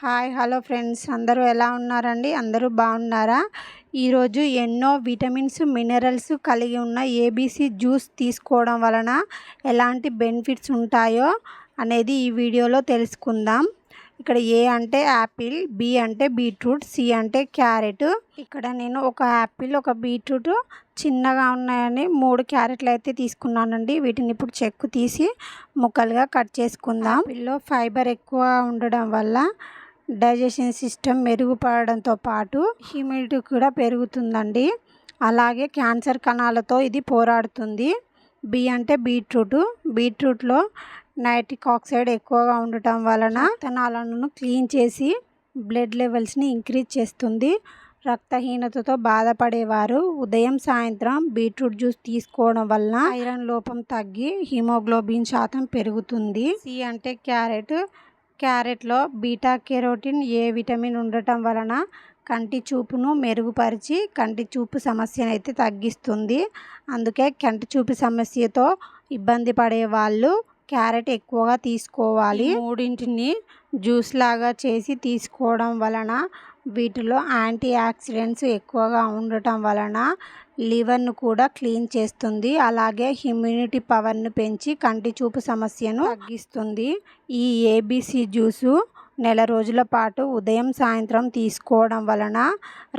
Hi hello friends. అందరూ ఎలా ఉన్నారండి? అందరూ బాగున్నారా? ఈరోజు ఎన్నో విటమిన్స్ మినరల్స్ కలిగి ఉన్న ఏబీసీ జ్యూస్ తీసుకోవడం వలన ఎలాంటి బెనిఫిట్స్ ఉంటాయో అనేది ఈ వీడియోలో తెలుసుకుందాం. ఇక్కడ ఏ అంటే యాపిల్ బి అంటే బీట్రూట్ సి అంటే క్యారెట్. ఇక్కడ నేను ఒక యాపిల్ ఒక బీట్రూట్ చిన్నగా ఉన్నాయని మూడు క్యారెట్లు అయితే తీసుకున్నానండి. వీటిని ఇప్పుడు చెక్కు తీసి ముక్కలుగా కట్ చేసుకుందాం. యాపిల్లో ఫైబర్ ఎక్కువ ఉండడం వల్ల డైజెషన్ సిస్టమ్ మెరుగుపడడంతో పాటు హ్యూమిడిటీ కూడా పెరుగుతుందండి. అలాగే క్యాన్సర్ కణాలతో ఇది పోరాడుతుంది. బి అంటే బీట్రూట్. బీట్రూట్లో నైట్రిక్ ఆక్సైడ్ ఎక్కువగా ఉండటం వలన రక్తనాళాలను క్లీన్ చేసి బ్లడ్ లెవెల్స్ని ఇంక్రీజ్ చేస్తుంది. రక్తహీనతతో బాధపడేవారు ఉదయం సాయంత్రం బీట్రూట్ జ్యూస్ తీసుకోవడం వల్ల ఐరన్ లోపం తగ్గి హిమోగ్లోబిన్ శాతం పెరుగుతుంది. సి అంటే క్యారెట్. క్యారెట్లో బీటా కెరోటిన్ ఏ విటమిన్ ఉండటం వలన కంటి చూపును మెరుగుపరిచి కంటి చూపు సమస్యను అయితే తగ్గిస్తుంది. అందుకే కంటి చూపు సమస్యతో ఇబ్బంది పడే వాళ్ళు క్యారెట్ ఎక్కువగా తీసుకోవాలి. మూడింటిని జ్యూస్ లాగా చేసి తీసుకోవడం వలన వీటిలో యాంటీ ఆక్సిడెంట్స్ ఎక్కువగా ఉండటం వలన లివర్ను కూడా క్లీన్ చేస్తుంది. అలాగే ఇమ్యూనిటీ పవర్ను పెంచి కంటి చూపు సమస్యను తగ్గిస్తుంది. ఈ ఏబీసీ జ్యూసు నెల రోజుల పాటు ఉదయం సాయంత్రం తీసుకోవడం వలన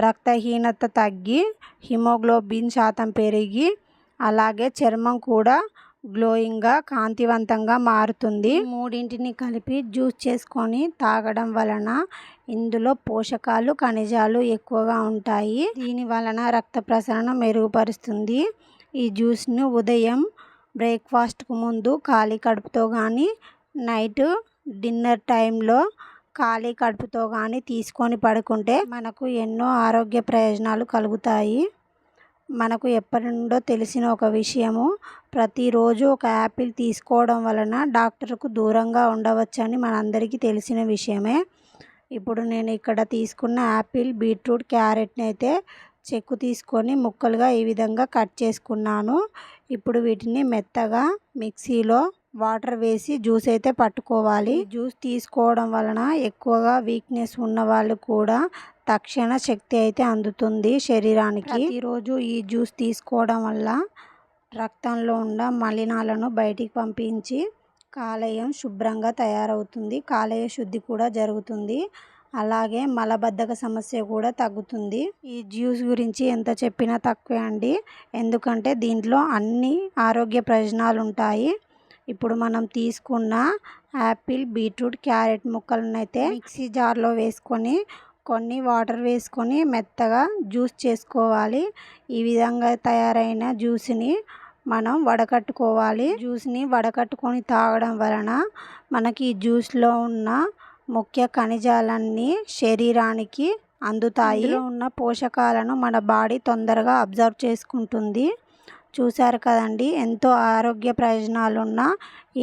రక్తహీనత తగ్గి హిమోగ్లోబిన్ శాతం పెరిగి అలాగే చర్మం కూడా గ్లోయింగ్గా కాంతివంతంగా మారుతుంది. మూడింటిని కలిపి జ్యూస్ చేసుకొని తాగడం వలన ఇందులో పోషకాలు ఖనిజాలు ఎక్కువగా ఉంటాయి. దీని వలన రక్త ప్రసరణ మెరుగుపరుస్తుంది. ఈ జ్యూస్ను ఉదయం బ్రేక్ఫాస్ట్కు ముందు ఖాళీ కడుపుతో కానీ నైట్ డిన్నర్ టైంలో ఖాళీ కడుపుతో కానీ తీసుకొని పడుకుంటే మనకు ఎన్నో ఆరోగ్య ప్రయోజనాలు కలుగుతాయి. మనకు ఎప్పటి నుండో తెలిసిన ఒక విషయము ప్రతిరోజు ఒక యాపిల్ తీసుకోవడం వలన డాక్టర్కు దూరంగా ఉండవచ్చని మనందరికీ తెలిసిన విషయమే. ఇప్పుడు నేను ఇక్కడ తీసుకున్న యాపిల్ బీట్రూట్ క్యారెట్ని అయితే చెక్కు తీసుకొని ముక్కలుగా ఈ విధంగా కట్ చేసుకున్నాను. ఇప్పుడు వీటిని మెత్తగా మిక్సీలో వాటర్ వేసి జ్యూస్ అయితే పట్టుకోవాలి. జ్యూస్ తీసుకోవడం వలన ఎక్కువగా వీక్నెస్ ఉన్న వాళ్ళు కూడా తక్షణ శక్తి అయితే అందుతుంది శరీరానికి. ప్రతిరోజు ఈ జ్యూస్ తీసుకోవడం వల్ల రక్తంలో ఉన్న మలినాలను బయటికి పంపించి కాలేయం శుభ్రంగా తయారవుతుంది. కాలేయ శుద్ధి కూడా జరుగుతుంది. అలాగే మలబద్ధక సమస్య కూడా తగ్గుతుంది. ఈ జ్యూస్ గురించి ఎంత చెప్పినా తక్కువే అండి. ఎందుకంటే దీంట్లో అన్ని ఆరోగ్య ప్రయోజనాలు ఉంటాయి. ఇప్పుడు మనం తీసుకున్న యాపిల్ బీట్రూట్ క్యారెట్ ముక్కలను అయితే మిక్సీ జార్లో వేసుకొని కొన్ని వాటర్ వేసుకొని మెత్తగా జ్యూస్ చేసుకోవాలి. ఈ విధంగా తయారైన జ్యూస్ని మనం వడకట్టుకోవాలి. జ్యూస్ని వడకట్టుకొని తాగడం వలన మనకి ఈ జ్యూస్లో ఉన్న ముఖ్య ఖనిజాలన్నీ శరీరానికి అందుతాయి. ఉన్న పోషకాలను మన బాడీ తొందరగా అబ్జర్వ్ చేసుకుంటుంది. చూశారు కదండి. ఎంతో ఆరోగ్య ప్రయోజనాలున్న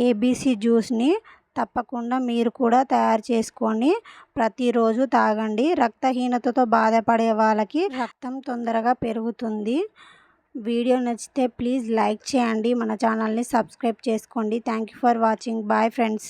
ఏబీసీ జ్యూస్ని తప్పకుండా మీరు కూడా తయారు చేసుకొని ప్రతిరోజు తాగండి. రక్తహీనతతో బాధపడే వాళ్ళకి రక్తం తొందరగా పెరుగుతుంది. వీడియో నచ్చితే ప్లీజ్ లైక్ చేయండి. మన ఛానల్ని సబ్స్క్రైబ్ చేసుకోండి. Thank you for watching. Bye friends.